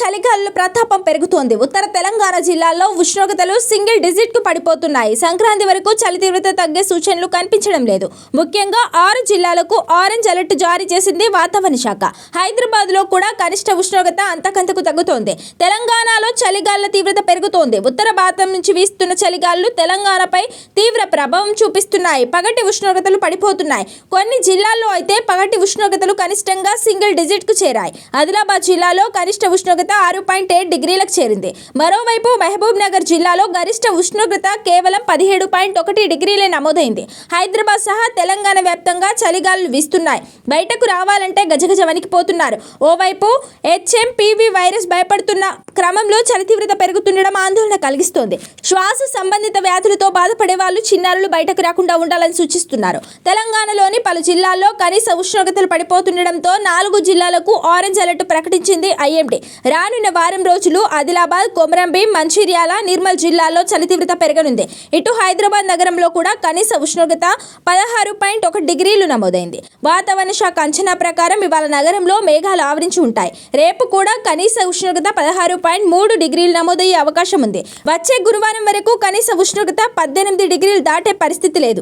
చలిగాలుల ప్రతాపం పెరుగుతోంది. ఉత్తర తెలంగాణ జిల్లాల్లో ఉష్ణోగ్రతలు సింగిల్ డిజిట్కు పడిపోతున్నాయి. సంక్రాంతి వరకు చలి తీవ్రత తగ్గే సూచనలు కనిపించడం లేదు. ముఖ్యంగా ఆరు జిల్లాలకు ఆరెంజ్ అలర్ట్ జారీ చేసింది వాతావరణ శాఖ. హైదరాబాద్లో కూడా కనిష్ట ఉష్ణోగ్రత అంతకంతకు తగ్గుతోంది. తెలంగాణలో చలిగాలుల తీవ్రత పెరుగుతోంది. ఉత్తర భారతం నుంచి వీస్తున్న చలిగాలులు తెలంగాణపై తీవ్ర ప్రభావం చూపిస్తున్నాయి. పగటి ఉష్ణోగ్రతలు పడిపోతున్నాయి. కొన్ని జిల్లాల్లో అయితే పగటి ఉష్ణోగ్రతలు కనిష్టంగా సింగిల్ డిజిట్కు చేరాయి. ఆదిలాబాద్ జిల్లాలో కనిష్ట ఉష్ణోగ్రత ఆరు పాయింట్ ఎయిట్ డిగ్రీలకు చేరింది. మరోవైపు మహబూబ్ నగర్ జిల్లాలో గరిష్ట ఉష్ణోగ్రత కేవలం పదిహేడు పాయింట్ ఒకటి డిగ్రీలే నమోదైంది. హైదరాబాద్ సహా తెలంగాణ వ్యాప్తంగా చలిగాలు వీస్తున్నాయి. బయటకు రావాలంటే గజగజ వణికిపోతున్నారు. ఓవైపు హెచ్ఎంపీవీ వైరస్ భయపడుతున్న క్రమంలో చలి తీవ్రత పెరుగుతుండడం ఆందోళన కలిగిస్తోంది. శ్వాస సంబంధిత వ్యాధులతో బాధపడే వాళ్ళు చిన్నారులు బయటకు రాకుండా ఉండాలని సూచిస్తున్నారు. తెలంగాణలోని పలు జిల్లాల్లో కనీస ఉష్ణోగ్రతలు పడిపోతుండడంతో నాలుగు జిల్లాలకు ఆరెంజ్ అలర్ట్ ప్రకటించింది ఐఎండీ. రానున్న వారం రోజులు ఆదిలాబాద్ కొమరంభీం మంచిర్యాల నిర్మల్ జిల్లాల్లో చలి తీవ్రత పెరగనుంది. ఇటు హైదరాబాద్ నగరంలో కూడా కనీస ఉష్ణోగ్రత పదహారు పాయింట్ ఒక డిగ్రీలు నమోదైంది. వాతావరణ శాఖ అంచనా ప్రకారం ఇవాళ నగరంలో మేఘాలు ఆవరించి ఉంటాయి. రేపు కూడా కనీస ఉష్ణోగ్రత పదహారు పాయింట్ పాయింట్ మూడు డిగ్రీలు నమోదయ్యే అవకాశం ఉంది. వచ్చే గురువారం వరకు కనీస ఉష్ణోగ్రత పద్దెనిమిది డిగ్రీలు దాటే పరిస్థితి లేదు.